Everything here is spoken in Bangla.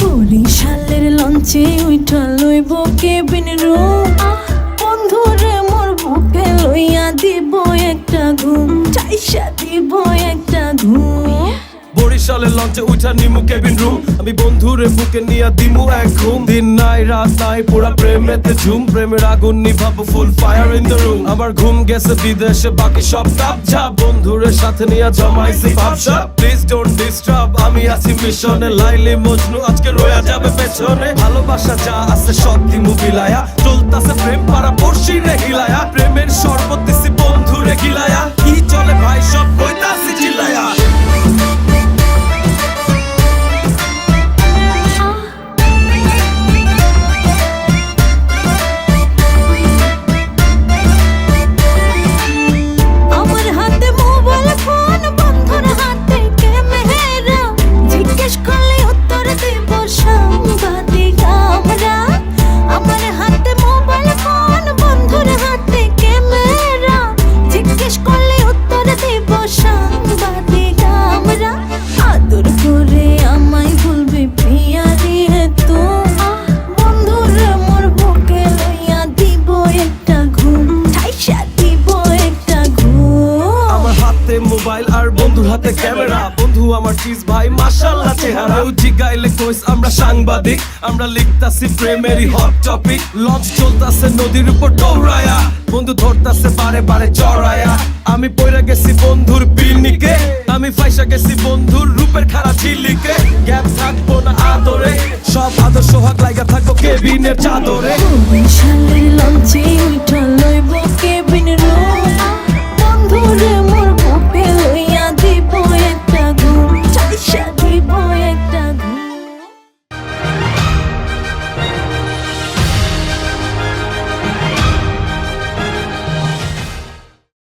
বরিশালের লঞ্চে উইঠা লইব কেবিন রুম। বন্ধুরে মোর বুকে লইয়া দিব একটা ঘুম। চাইসা দিব একটা ঘুম। বরিশালের লঞ্চে উঠা নিমু কেবিন রুম আমি বন্ধুরে বুকে নিয়া দিমু এক ঘুম। দিন নাই, রাত নাই, পুরা প্রেমেতে ঝুম। প্রেমের আগুন নিভাবো full fire in the room আমার ঘুম গেছে বিদেশে, বাকি সব কাপ যা বন্ধুরের সাথে নিয়া জমাইছি ভাবসা প্লিজ ডোন্ট ডিস্টার্ব আমি আছি মিশনে লাইলি মজনু আজকে রয়া যাবে পেছনে। ভালোবাসা যা আছে সব দিমু বিলায়া। চলতাছে প্রেম পারা পড়শি রে হিলায়া। প্রেমের শরবত দিছি বন্ধুরে গিলায়া। হাতে মোবাইল আর বন্ধুর হাতে ক্যামেরা। বন্ধু আমার চিজ ভাই, মাশাআল্লাহ চেহারা। জিগাইলে কইস, আমরা সাংবাদিক, আমরা লিখতাছি প্রেমেরই হট টপিক লঞ্চ চলতাছে নদীর উপর দৌড়ায়া। বন্ধু ধরতাছে বারে বারে চড়ায়া। আমি পয়রা গেছি বন্ধুর পিলনিকে আমি ফাইসা গেছি বন্ধুর রূপের খারাপ ঝিলিকে। গ্যাপ থাকব না আদরে। সব আদর সোহাগ লাগা থাকব কেবিনের চাদরে। লঞ্চে উঠা লইব।